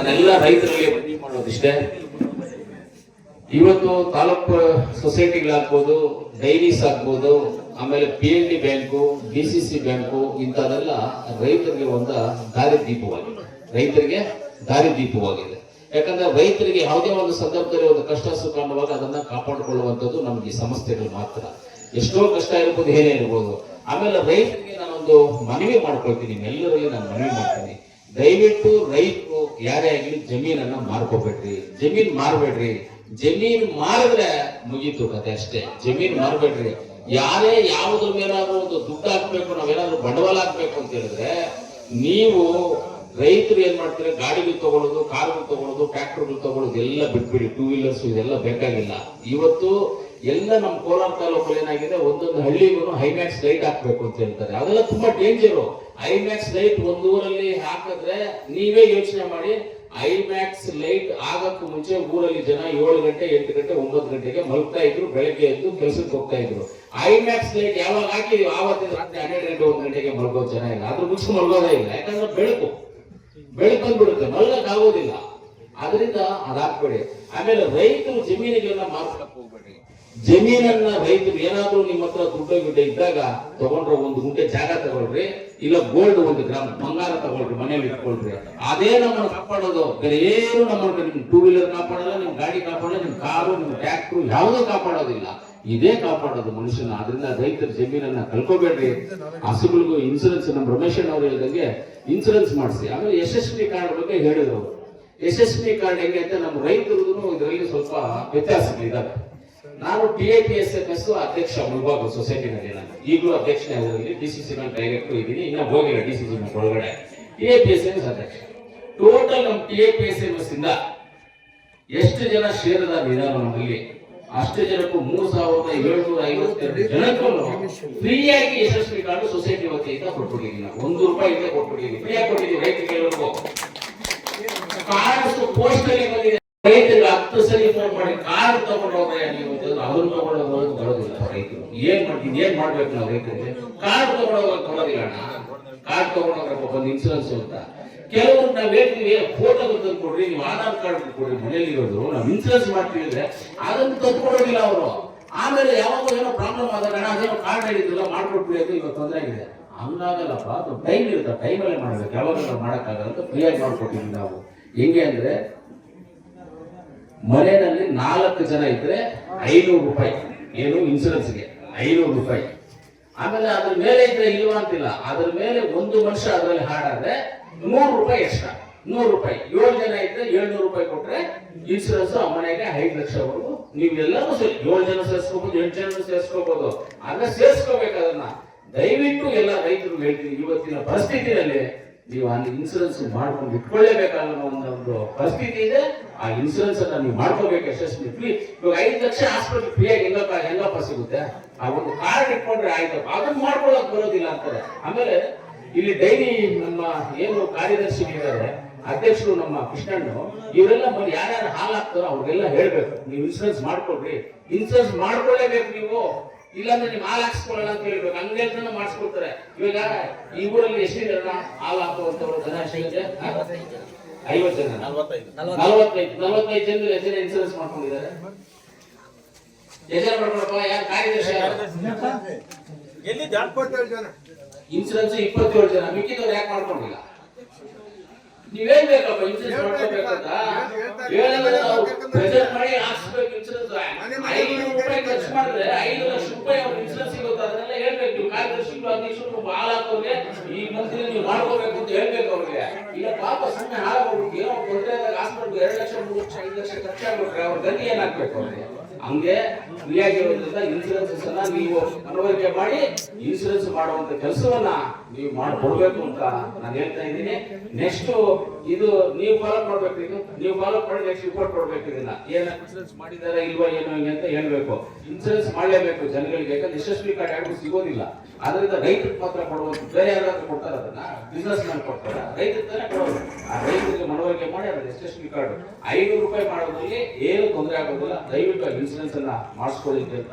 ನಾನೆಲ್ಲ ರೈತರಿಗೆ ಮನವಿ ಮಾಡೋದಿಷ್ಟೇ. ಇವತ್ತು ತಾಲೂಕು ಸೊಸೈಟಿಗಳಾಗ್ಬೋದು, ಡೈರೀಸ್ ಆಗ್ಬೋದು, ಆಮೇಲೆ P N D bank D C C bank, ಇಂಥದೆಲ್ಲ ರೈತರಿಗೆ ಒಂದು ದಾರಿದೀಪವಾಗಿದೆ. ರೈತರಿಗೆ ದಾರಿದೀಪವಾಗಿದೆ. ಯಾಕಂದ್ರೆ ರೈತರಿಗೆ ಯಾವುದೇ ಒಂದು ಸಂದರ್ಭದಲ್ಲಿ ಒಂದು ಕಷ್ಟ ಸುಖ ಅನ್ನುವಾಗ ಅದನ್ನ ಕಾಪಾಡಿಕೊಳ್ಳುವಂಥದ್ದು ನಮಗೆ ಈ ಸಂಸ್ಥೆಗಳು ಮಾತ್ರ. ಎಷ್ಟೋ ಕಷ್ಟ ಇರ್ಬೋದು, ಏನೇ ಇರ್ಬೋದು. ಆಮೇಲೆ ರೈತರಿಗೆ ನಾನೊಂದು ಮನವಿ ಮಾಡ್ಕೊಳ್ತೀನಿ ಎಲ್ಲರಲ್ಲಿ ನಾನು ಮನವಿ ಮಾಡ್ತೀನಿ. ದಯವಿಟ್ಟು ರೈತರು ಯಾರೇ ಆಗಲಿ ಜಮೀನನ್ನ ಮಾರ್ಕೋಬೇಡ್ರಿ. ಜಮೀನ್ ಮಾರ್ಬೇಡ್ರಿ. ಜಮೀನ್ ಮಾರಿದ್ರೆ ಮುಗೀತು ಕತೆ ಅಷ್ಟೇ. ಜಮೀನ್ ಮಾರ್ಬೇಡ್ರಿ. ಯಾರೇ ಯಾವುದ್ರ ಮೇಲಾದ್ರೂ ಒಂದು ದುಡ್ಡು ಹಾಕ್ಬೇಕು, ನಾವೇನಾದ್ರೂ ಬಂಡವಾಳ ಹಾಕ್ಬೇಕು ಅಂತ ಹೇಳಿದ್ರೆ, ನೀವು ರೈತರು ಏನ್ ಮಾಡ್ತಾರೆ? ಗಾಡಿಗಳು ತಗೊಳ್ಳೋದು ಕಾರ್ಗಳು ತಗೊಳ್ಳೋದು ಟ್ರ್ಯಾಕ್ಟರ್ಗಳು ತಗೊಳ್ಳೋದು ಎಲ್ಲ ಬಿಟ್ಬಿಡಿ. ಟೂ ವೀಲರ್ಸ್ ಇದೆಲ್ಲ ಬೇಕಾಗಿಲ್ಲ. ಇವತ್ತು ಎಲ್ಲ ನಮ್ಮ ಕೋಲಾರ ತಾಲೂಕಲ್ಲಿ ಏನಾಗಿದೆ, ಒಂದೊಂದು ಹಳ್ಳಿಗೂ ಹೈಮ್ಯಾಕ್ಸ್ ಲೈಟ್ ಹಾಕ್ಬೇಕು ಅಂತ ಹೇಳ್ತಾರೆ. ಅದೆಲ್ಲ ತುಂಬಾ ಡೇಂಜರು ಐಮ್ಯಾಕ್ಸ್ ಲೈಟ್ ಒಂದೂರಲ್ಲಿ ಹಾಕಿದ್ರೆ ನೀವೇ ಯೋಚನೆ ಮಾಡಿ ಐಮ್ಯಾಕ್ಸ್ ಲೈಟ್ ಆಗಕ್ಕೂ ಮುಂಚೆ ಊರಲ್ಲಿ ಜನ ಏಳು ಗಂಟೆ, ಎಂಟು ಗಂಟೆ, ಒಂಬತ್ತು ಗಂಟೆಗೆ ಮಲಗ್ತಾ ಇದ್ರು, ಬೆಳಗ್ಗೆ ಎದ್ದು ಕೆಲಸಕ್ಕೆ ಹೋಗ್ತಾ ಇದ್ರು. ಐಮ್ಯಾಕ್ಸ್ ಲೈಟ್ ಯಾವಾಗ ಹಾಕಿ ಆವತ್ತಿನ ರಾತ್ರಿ ಹನ್ನೆರಡು ಗಂಟೆ, ಒಂದು ಗಂಟೆಗೆ ಮಲಗೋ ಜನ ಇಲ್ಲ. ಅದ್ರ ಮುಗಿಸ್ ಮಲಗೋದೇ ಇಲ್ಲ. ಯಾಕಂದ್ರೆ ಬೆಳಕು. ಬೆಳಕು ಬಂದ್ಬಿಡುತ್ತೆ. ಮಲಗಕ್ ಆಗೋದಿಲ್ಲ ಅದರಿಂದ ಅದಾಕ್ಬೇಡಿ ಆಮೇಲೆ ರೈತರು ಜಮೀನಿಗೆಲ್ಲ ಮಾರ್ಕ್ ಜಮೀನನ್ನ ರೈತರು ಏನಾದ್ರೂ ನಿಮ್ಮ ಹತ್ರ ದುಡ್ಡು ಗಿಡ್ಡ ಇದ್ದಾಗ ತಗೊಂಡ್ರೆ ಒಂದು ಗುಂಟೆ ಜಾಗ ತಗೊಳ್ರಿ, ಇಲ್ಲ ಗೋಲ್ಡ್ ಒಂದು ಗ್ರಾಮ್ ಬಂಗಾರ ತಗೊಳ್ರಿ ಮನೇಲಿ ಇಟ್ಕೊಳ್ರಿ. ಅದೇ ನಮ್ಮನ್ನು ಕಾಪಾಡೋದು. ಬೇರೆ ಏನು ನಮ್ಮನ್ನು ನಿಮ್ ಟೂ ವೀಲರ್ ಕಾಪಾಡಲ್ಲ, ನಿಮ್ ಗಾಡಿ ಕಾಪಾಡಲ್ಲ, ನಿಮ್ ಕಾರು, ನಿಮ್ ಟ್ರ್ಯಾಕ್ಟರ್ ಯಾವುದೂ ಕಾಪಾಡೋದಿಲ್ಲ. ಇದೇ ಕಾಪಾಡೋದು ಮನುಷ್ಯನ. ಅದರಿಂದ ರೈತರ ಜಮೀನನ್ನ ಕಳ್ಕೊಬೇಡ್ರಿ. ಹಸುಗಳಿಗೂ ಇನ್ಸೂರೆನ್ಸ್ ನಮ್ಮ ರಮೇಶಣ್ಣ ಅವ್ರು ಹೇಳಿದಂಗೆ ಇನ್ಸೂರೆನ್ಸ್ ಮಾಡಿಸಿ. ಆಮೇಲೆ ಯಶಸ್ವಿ ಕಾರ್ಡ್ ಬಗ್ಗೆ ಹೇಳಿದ್ರು ಯಶಸ್ವಿ ಕಾರ್ಡ್ ಹೆಂಗೆ ಅಂತ ನಮ್ಮ ರೈತರಿಗೂ ಇದರಲ್ಲಿ ಸ್ವಲ್ಪ ವ್ಯತ್ಯಾಸಗಳಿದ್ದಾವೆ ನಾನು T A P S F S ಅಧ್ಯಕ್ಷ ಮುಳ್ಬಾಗು ಸೊಸೈಟಿನಲ್ಲಿ ನಾನು. ಈಗಲೂ ಅಧ್ಯಕ್ಷನಾಗಿ D C C bank director ಇದ್ದೀನಿ. ಇನ್ನೂ ಹೋಗಿಲ್ಲ ಡಿ ಸಿ ಸಿ ಬ್ಯಾಂಕ್ ಒಳಗಡೆ. T A P S M S ಅಧ್ಯಕ್ಷ. ಟೋಟಲ್ ನಮ್ಮ T A P S F S ಇಂದ ಎಷ್ಟು ಜನ ಷೇರುದಾರ ಇದಾರೆ ನಮ್ಮಲ್ಲಿ ಅಷ್ಟು ಜನಕ್ಕೂ ಮೂರ್ ಸಾವಿರದ ಏಳ್ನೂರ ಐವತ್ತೆರಡು ಜನಕ್ಕೂ ಫ್ರೀಯಾಗಿ ಯಶಸ್ವಿ ಕಾರ್ಡ್ ಸೊಸೈಟಿ ವತಿಯಿಂದ ಕೊಟ್ಬಿಟ್ಟಿದ್ದೀನಿ ನಾವು ಒಂದು ರೂಪಾಯಿ ಇಲ್ಲೇ ಕೊಟ್ಬಿಟ್ಟಿದ್ದೀನಿ. ಫ್ರೀಯಾಗಿ ಕೊಟ್ಟಿದ್ದೀವಿ ರೈತರಿಗೆ ಕಾರ್ಡ್ ಪೋಸ್ಟ್ ಅಲ್ಲಿ ಬಂದಿದೆ. ರೈತರಿಗೆ ಹತ್ತು ಸರಿ ಫೋನ್ ಮಾಡಿ ಕಾರ್ ತಗೊಂಡು ಹೋಗ್ರೆ ನೀವು ಅಂತಂದ್ರೆ ಅದನ್ನ ತಗೊಂಡು ಹೋಗೋದು ಬರೋದಿಲ್ಲ. ರೈತರು ಏನ್ ಮಾಡ್ತೀನಿ ಏನ್ ಮಾಡ್ಬೇಕು ನಾವು ರೈತರಿಗೆ ಕಾರ್ ತಗೊಂಡು ಬರೋದಿಲ್ಲ ಕೊಡೋದಿಲ್ಲ ಅಣ್ಣ. ಕಾರ್ಡ್ ತಗೊಂಡು ಹೋಗ್ರಪ್ಪ ಒಂದು ಇನ್ಸೂರೆನ್ಸ್ ಅಂತ ಕೆಲವರು ನಾವ್ ಹೇಳ್ತೀವಿ ಫೋಟೋ ತಂದು ಕೊಡ್ರಿ ನೀವು ಆಧಾರ್ ಕಾರ್ಡ್ ಕೊಡ್ರಿ ಮನೇಲಿ ಇರೋದು ನಾವು ಇನ್ಸೂರೆನ್ಸ್ ಮಾಡ್ತೀವಿ ಅಂದ್ರೆ ಅದನ್ನು ತಂದ್ಕೊಡೋದಿಲ್ಲ ಅವರು. ಆಮೇಲೆ ಯಾವಾಗ ಏನೋ ಪ್ರಾಬ್ಲಮ್ ಆದಾಗ ಅದೇನೋ ಕಾರ್ಡ್ ಹೇಳಿದ್ರಲ್ಲ ಮಾಡ್ಕೊಟ್ಬಿಡಿ ಅಂತ ಇವತ್ತು ತೊಂದರೆ ಆಗಿದೆ. ಹಂಗಾಗಲ್ಲಪ್ಪ ಅದು ಟೈಮ್ ಇರುತ್ತೆ ಟೈಮಲ್ಲೇ ಮಾಡ್ಬೇಕು. ಯಾವಾಗ ಮಾಡೋಕ್ಕಾಗಲ್ಲ ಅಂತ ಫ್ರೀಯಾಗಿ ಮಾಡ್ಕೊಟ್ಟಿದ್ವಿ ನಾವು. ಹೆಂಗೆ ಅಂದ್ರೆ ಮನೆಯಲ್ಲಿ ನಾಲ್ಕು ಜನ ಇದ್ರೆ ಐನೂರು ರೂಪಾಯಿ. ಏನು ಇನ್ಸೂರೆನ್ಸ್ಗೆ ಐನೂರು ರೂಪಾಯಿ. ಆಮೇಲೆ ಅದ್ರ ಮೇಲೆ ಇದ್ರೆ ಇಲ್ವಾ ಅಂತಿಲ್ಲ. ಅದ್ರ ಮೇಲೆ ಒಂದು ಮನುಷ್ಯ ಅದರಲ್ಲಿ ಹಾಡಾದ್ರೆ ನೂರು ರೂಪಾಯಿ ಎಕ್ಸ್ಟ್ರಾ ನೂರು ರೂಪಾಯಿ. ಏಳು ಜನ ಇದ್ರೆ ಏಳ್ನೂರು ರೂಪಾಯಿ ಕೊಟ್ರೆ ಇನ್ಸೂರೆನ್ಸ್ ಆ ಮನೆಗೆ ಐದು ಲಕ್ಷವರೆಗೂ ನೀವೆಲ್ಲರೂ ಏಳು ಜನ ಸೇರಿಸ್ಕೋಬಹುದು ಎಂಟು ಜನ ಸೇರಿಸ್ಕೋಬಹುದು ಆಗ ಸೇರಿಸ್ಕೋಬೇಕು ಅದನ್ನ ದಯವಿಟ್ಟು ಎಲ್ಲ ರೈತರು ಹೇಳ್ತೀನಿ, ಇವತ್ತಿನ ಪರಿಸ್ಥಿತಿಯಲ್ಲಿ ನೀವು ಅಲ್ಲಿ ಇನ್ಸೂರೆನ್ಸ್ ಮಾಡ್ಕೊಂಡು ಅನ್ನೋ ಒಂದು ಪರಿಸ್ಥಿತಿ ಇದೆ. ಆ ಇನ್ಸೂರೆನ್ಸ್ ಅನ್ನ ನೀವು ಮಾಡ್ಕೋಬೇಕು ಯಶಸ್ವಿ. ಫ್ರೀ ಇವಾಗ ಐದು ಲಕ್ಷ ಹಾಸ್ಪಿಟಲ್ ಫ್ರೀಯಾಗಿ ಹೆಂಗಪ್ಪ ಹೆಂಗಪ್ಪ ಸಿಗುತ್ತೆ? ಆ ಒಂದು ಕಾರ್ಡ್ ಇಟ್ಕೊಂಡ್ರೆ ಆಯ್ತಪ್ಪ ಅದನ್ನ ಮಾಡ್ಕೊಳ್ಳೋಕೆ ಬರೋದಿಲ್ಲ ಅಂತಾರೆ. ಆಮೇಲೆ ಇಲ್ಲಿ ಡೈಲಿ ನಮ್ಮ ಏನು ಕಾರ್ಯದರ್ಶಿಗಳಿದ್ದಾರೆ ಅಧ್ಯಕ್ಷರು ನಮ್ಮ ಕೃಷ್ಣಣ್ಣು, ಇವರೆಲ್ಲ ಬಂದು ಯಾರ್ಯಾರು ಹಾಲು ಹಾಕ್ತಾರೋ ಅವ್ರಿಗೆಲ್ಲ ಹೇಳ್ಬೇಕು. ನೀವು ಇನ್ಸೂರೆನ್ಸ್ ಮಾಡ್ಕೊಳ್ರಿ. ಇನ್ಸೂರೆನ್ಸ್ ಮಾಡ್ಕೊಳ್ಳೇಬೇಕು ನೀವು. ಇಲ್ಲಾಂದ್ರೆ ನೀವು ಹಾಲು ಹಾಕ್ಸ್ಕೊಳ್ಳೋಣ ಅಂತ ಹೇಳ್ಬೇಕು ಹಂಗೆ ಮಾಡಿಸ್ಕೊಡ್ತಾರೆ. ಇವಾಗ ಈ ಊರಲ್ಲಿ ಎಷ್ಟು ಜನ ಹಾಲು ಹಾಕುವಂತವ್ರು ಜನ ಎಷ್ಟಿದೆ ಐವತ್ತು ಜನ. ನಲವತ್ತೈದು. ನಲವತ್ತೈದು. ಜನ ಎಷ್ಟು ಜನ ಇನ್ಸೂರೆನ್ಸ್ ಮಾಡ್ಕೊಂಡಿದ್ದಾರೆ? ಎಷ್ಟು ಜನ ಮಾಡ್ಕೊಳಪ್ಪ ಯಾರು ಕಾರ್ಯದರ್ಶಿ ಯಾರು? ಎಲ್ಲಿ ಜನ. ಇನ್ಸೂರೆನ್ಸ್ ಇಪ್ಪತ್ತೇಳು ಜನ. ಮಿಕ್ಕಿದವ್ರು ಯಾಕೆ ಮಾಡ್ಕೊಂಡಿಲ್ಲ? ನೀವೇನ್ ಬೇಕಪ್ಪ ಇನ್ಸೂರೆನ್ಸ್ ಮಾಡ್ಕೋಬೇಕಂತ ಹೇಳಿದ್ರೆ ನಾವು ಪ್ರೆಸೆಂಟ್ ಮಾಡಿ ಹಾಕ್ಸ್ಬೇಕು ಇನ್ಸೂರೆನ್ಸ್ ಐನೂರು ರೂಪಾಯಿ ಖರ್ಚು ಮಾಡಿದ್ರೆ ಐದು ಲಕ್ಷ ರೂಪಾಯಿ ಅವ್ರ ಇನ್ಸೂರೆನ್ಸ್ ಸಿಗುತ್ತೆ ಅದನ್ನೆಲ್ಲ ಹೇಳ್ಬೇಕು ನೀವು ಕಾರ್ಯದರ್ಶಿಗಳು ಬಾಳ ಈ ಮಂತ್ರಿ ನೀವು ಮಾಡ್ಕೋಬೇಕು ಅಂತ ಹೇಳ್ಬೇಕು ಅವ್ರಿಗೆ. ಇಲ್ಲ ಪಾಪ ಸುಮ್ಮನೆ ಹಾಳಾಗ್ಬಿಟ್ಟು ಏನೋ ತೊಂದರೆ ಆದಾಗ ಹಾಸ್ಪಿಟಲ್ ಎರಡು ಲಕ್ಷ, ಮೂರು ಲಕ್ಷ, ಐದು ಲಕ್ಷ ಖರ್ಚಾಗ್ಬಿಟ್ರೆ ಅವ್ರ ಗತಿ ಏನಾಗ್ಬೇಕು ಅವ್ರಿಗೆ? ಹಂಗೆ ಫ್ರೀಯಾಗಿರೋದ್ರಿಂದ ಇನ್ಸೂರೆನ್ಸ್ ಅನ್ನ ನೀವು ಮನವರಿಕೆ ಮಾಡಿ ಇನ್ಸೂರೆನ್ಸ್ ಮಾಡುವಂತ ಕೆಲಸವನ್ನ ನೀವು ಮಾಡ್ಕೊಡ್ಬೇಕು ಅಂತ ನಾನು ಹೇಳ್ತಾ ಇದ್ದೀನಿ. ನೆಕ್ಸ್ಟ್ ಇದು ನೀವು ಫಾಲೋ ಮಾಡ್ಬೇಕು ಇದು. ನೀವು ಫಾಲೋ ಮಾಡಿ ನೆಕ್ಸ್ಟ್ ರಿಪೋರ್ಟ್ ಕೊಡ್ಬೇಕು ಇದನ್ನ. ಏನ ಇನ್ಸೂರೆನ್ಸ್ ಮಾಡಿದಾರ ಇಲ್ವಾ ಏನೋ ಹಿಂಗೆ ಅಂತ ಹೇಳ್ಬೇಕು. ಇನ್ಸೂರೆನ್ಸ್ ಮಾಡಲೇಬೇಕು ಜನಗಳಿಗೆ, ಯಾಕಂದ್ರೆ ಯಶಸ್ವಿ ಕಾರ್ಡ್ ಯಾರಿಗೂ ಸಿಗೋದಿಲ್ಲ. ಅದರಿಂದ ರೈತರಿಗೆ ಮಾತ್ರ ಕೊಡುವಂತ, ಬೇರೆ ಯಾರಾದ್ರೂ ಕೊಡ್ತಾರ ಅದನ್ನ? ಬಿಸ್ನೆಸ್ ಮ್ಯಾನ್ ಕೊಡ್ತಾರ? ತಾನೇ ಕೊಡೋದು. ಆ ರೈತರಿಗೆ ಮನವರಿಕೆ ಮಾಡಿ ಅದನ್ನ ಯಶಸ್ವಿ ಕಾರ್ಡ್. ಐನೂರು ರೂಪಾಯಿ ಮಾಡೋದ್ರಲ್ಲಿ ಏನು ತೊಂದರೆ ಆಗೋದಿಲ್ಲ. ದಯವಿಟ್ಟು ಇನ್ಸೂರೆನ್ಸ್ ಅನ್ನ ಮಾಡಿಸ್ಕೊಳ್ಳಿ ಅಂತ.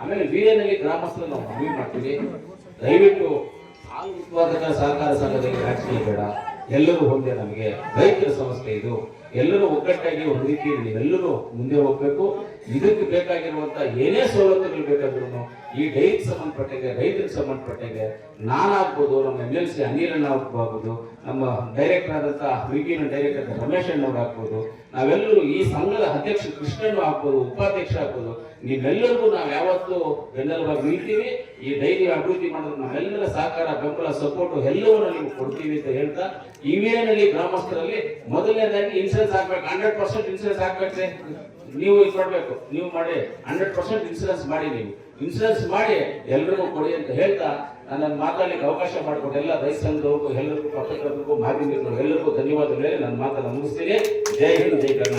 ಆಮೇಲೆ ಅಲ್ಲಿ ಗ್ರಾಮಸ್ಥರನ್ನ ನಾವು ಮನವಿ ಮಾಡ್ತೀವಿ. ದಯವಿಟ್ಟು ಹಾಲು ಉತ್ಪಾದಕ ಸಹಕಾರ ಸಂಘದಲ್ಲಿ ರಾಜಕೀಯ ಬೇಡ. ಎಲ್ಲರೂ ಒಂದೇ ನಮಗೆ ರೈತರ ಸಂಸ್ಥೆ ಇದು. ಎಲ್ಲರೂ ಒಗ್ಗಟ್ಟಾಗಿ ಒಂದು ರೀತಿಯಲ್ಲಿ ನೀವೆಲ್ಲರೂ ಮುಂದೆ ಹೋಗ್ಬೇಕು. ಇದಕ್ಕೆ ಬೇಕಾಗಿರುವಂತ ಏನೇ ಸವಲತ್ತುಗಳು ಬೇಕಾದ್ರೂ ಈ ಡೈರಿಗೆ ಸಂಬಂಧಪಟ್ಟಂಗೆ, ರೈತರಿಗೆ ಸಂಬಂಧಪಟ್ಟಂಗೆ ನಾನಾಗ್ಬೋದು, ನಮ್ಮ ಎಂ ಎಲ್ ಸಿ ಅನಿಲಣ್ಣ ಆಗ್ಬೋದು, ನಮ್ಮ ಡೈರೆಕ್ಟರ್ ಆದಂತ ವಿಗಿನ ಡೈರೆಕ್ಟರ್ ರಮೇಶ್ ಅಣ್ಣವ್ರು ಆಗ್ಬೋದು, ನಾವೆಲ್ಲರೂ ಈ ಸಂಘದ ಅಧ್ಯಕ್ಷ ಕೃಷ್ಣನ್ ಆಗ್ಬೋದು, ಉಪಾಧ್ಯಕ್ಷ ಆಗ್ಬೋದು, ನೀವೆಲ್ಲರಿಗೂ ನಾವು ಯಾವತ್ತೂ ಬೆನ್ನೆಲುಬಾಗಿ ನಿಲ್ತೀವಿ ಈ ಡೈರಿ ಅಭಿವೃದ್ಧಿ ಮಾಡೋದು ನಾವೆಲ್ಲರ ಸಹಕಾರ, ಬೆಂಬಲ ಸಪೋರ್ಟ್ ಎಲ್ಲವನ್ನು ನೀವು ಕೊಡ್ತೀವಿ ಅಂತ ಹೇಳ್ತಾ ಇವೇನಲ್ಲಿ ಗ್ರಾಮಸ್ಥರಲ್ಲಿ ಮೊದಲನೇದಾಗಿ ಇನ್ಸೂರೆನ್ಸ್ ಹಾಕ್ಬೇಕು ಹಂಡ್ರೆಡ್ ಪರ್ಸೆಂಟ್ ಇನ್ಸೂರೆನ್ಸ್ ಹಾಕ್ಬೇಕು ನೀವು ಇದು ಕೊಡ್ಬೇಕು, ನೀವು ಮಾಡಿ ಹಂಡ್ರೆಡ್ ಪರ್ಸೆಂಟ್ ಇನ್ಸೂರೆನ್ಸ್ ಮಾಡಿ ನೀವು. ಇನ್ಸೂರೆನ್ಸ್ ಮಾಡಿ ಎಲ್ರಿಗೂ ಕೊಡಿ ಅಂತ ಹೇಳ್ತಾ ನನ್ನ ಮಾತಾಡಲಿಕ್ಕೆ ಅವಕಾಶ ಮಾಡಿಕೊಟ್ಟು ಎಲ್ಲ ರೈತ ಸಂಘದವ್ರಿಗೂ, ಎಲ್ಲರಿಗೂ ಪತ್ರಕರ್ತರಿಗೂ ಮಾಧ್ಯಮಿಕರು ಎಲ್ಲರಿಗೂ ಧನ್ಯವಾದಗಳು ಹೇಳಿ ನನ್ನ ಮಾತನ್ನು ಮುಗಿಸ್ತೀನಿ. ಜೈ ಹಿಂದ್, ಜೈ ಕರ್ನಾಟಕ.